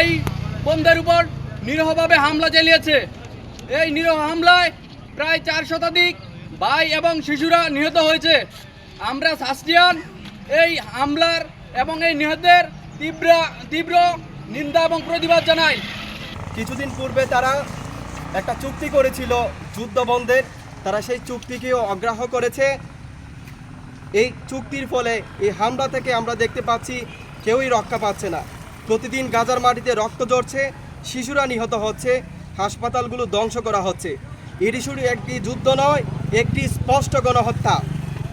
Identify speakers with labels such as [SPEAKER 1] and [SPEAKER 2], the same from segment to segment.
[SPEAKER 1] ভাই বোনদের উপর নিরহভাবে হামলা চালিয়েছে। এই নিরহ হামলায় প্রায় চার শতাধিক ভাই এবং শিশুরা নিহত হয়েছে। আমরা শাস্ত্রিয়ান, এই হামলার এবং এই নিহতদের তীব্র তীব্র নিন্দা এবং প্রতিবাদ জানাই।
[SPEAKER 2] কিছুদিন পূর্বে তারা একটা চুক্তি করেছিল যুদ্ধ বন্ধের। তারা সেই চুক্তিকেও অগ্রাহ্য করেছে। এই চুক্তির ফলে এই হামলা থেকে আমরা দেখতে পাচ্ছি কেউই রক্ষা পাচ্ছে না। প্রতিদিন গাজার মাটিতে রক্ত ঝরছে, শিশুরা নিহত হচ্ছে, হাসপাতালগুলো ধ্বংস করা হচ্ছে। এটি শুধু একটি যুদ্ধ নয়, একটি স্পষ্ট গণহত্যা।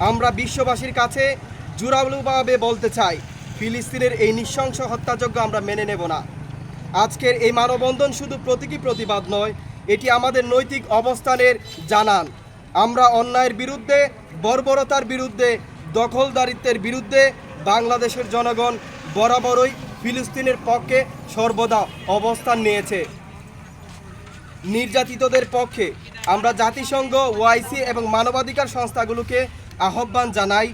[SPEAKER 2] আমরা বিশ্ববাসীর কাছে জোরালোভাবে বলতে চাই, ফিলিস্তিনের এই নৃশংস হত্যাযজ্ঞ আমরা মেনে নেব না। আজকের এই মানববন্ধন শুধু প্রতীকী প্রতিবাদ নয়, এটি আমাদের নৈতিক অবস্থানের জানান। আমরা অন্যায়ের বিরুদ্ধে, বর্বরতার বিরুদ্ধে, দখলদারিত্বের বিরুদ্ধে, বাংলাদেশের জনগণ বরাবরই ফিলিস্তিনের পক্ষে সর্বদা অবস্থান নিয়েছে। নির্যাতিতদের পক্ষে আমরা জাতিসংঘ, ওআইসি এবং মানবাধিকার সংস্থাগুলোকে আহ্বান জানাই।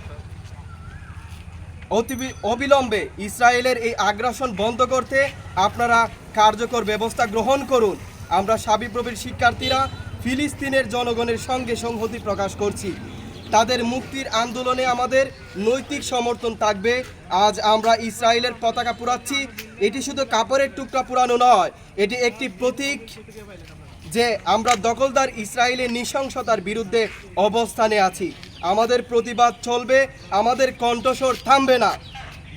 [SPEAKER 2] অবিলম্বে ইসরায়েলের এই আগ্রাসন বন্ধ করতে আপনারা কার্যকর ব্যবস্থা গ্রহণ করুন। আমরা সাবিপ্রবির শিক্ষার্থীরা ফিলিস্তিনের জনগণের সঙ্গে সংহতি প্রকাশ করছি। তাদের মুক্তির আন্দোলনে আমাদের নৈতিক সমর্থন থাকবে। আজ আমরা ইসরায়েলের পতাকা পুরাচ্ছি। এটি শুধু কাপড়ের টুকরা পুরানো নয়, এটি একটি প্রতীক যে আমরা দখলদার ইসরায়েলের নৃশংসতার বিরুদ্ধে অবস্থানে আছি। আমাদের প্রতিবাদ চলবে, আমাদের কণ্ঠস্বর থামবে না।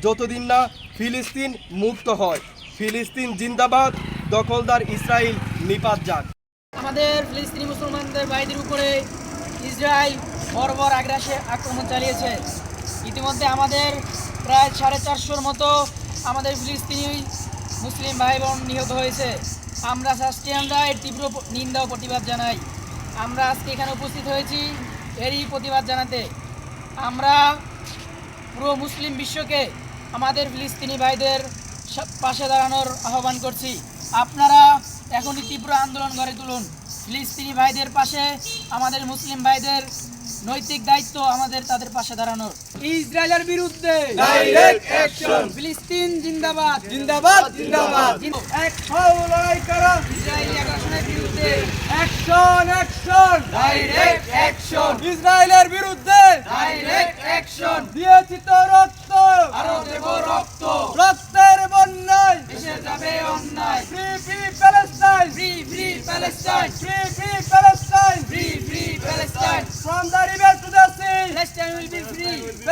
[SPEAKER 2] যতদিন না ফিলিস্তিন মুক্ত হয়, ফিলিস্তিন জিন্দাবাদ, দখলদার ইসরায়েল নিপাত যাক।
[SPEAKER 3] আমাদের ফিলিস্তিনি মুসলমানদের ভাইদের উপরে ইসরায়েল বর্বর আগ্রাসে আক্রমণ চালিয়েছে। ইতিমধ্যে আমাদের প্রায় সাড়ে চারশোর মতো আমাদের ফিলিস্তিনি মুসলিম ভাই বোন নিহত হয়েছে। আমরা সাস্টিয়ানরা এর তীব্র নিন্দা ও প্রতিবাদ জানাই। আমরা আজকে এখানে উপস্থিত হয়েছি এরই প্রতিবাদ জানাতে। আমরা পুরো মুসলিম বিশ্বকে আমাদের ফিলিস্তিনি ভাইদের পাশে দাঁড়ানোর আহ্বান করছি। আপনারা এখনই তীব্র আন্দোলন গড়ে তুলুন। ফিলিস্তিনি ভাইদের পাশে আমাদের মুসলিম ভাইদের নৈতিক দায়িত্ব আমাদের তাদের পাশে দাঁড়ানোর। ইসরায়েলের বিরুদ্ধে! ফিলিস্তিন জিন্দাবাদ।
[SPEAKER 1] জিন্দাবাদ জিন্দাবাদ।
[SPEAKER 3] এক
[SPEAKER 1] লড়াই করা।
[SPEAKER 3] ইসরায়েলি আগ্রাসনের বিরুদ্ধে।
[SPEAKER 1] অ্যাকশন অ্যাকশন ডাইরেক্ট অ্যাকশন ইসরায়েলের বিরুদ্ধে
[SPEAKER 3] ডাইরেক্ট অ্যাকশন
[SPEAKER 1] দিয়েছি তো রক্ত।
[SPEAKER 3] আরও দেব রক্ত Palestine
[SPEAKER 1] free free Palestine
[SPEAKER 3] free free Palestine
[SPEAKER 1] from the river to the sea
[SPEAKER 3] Palestine will be free.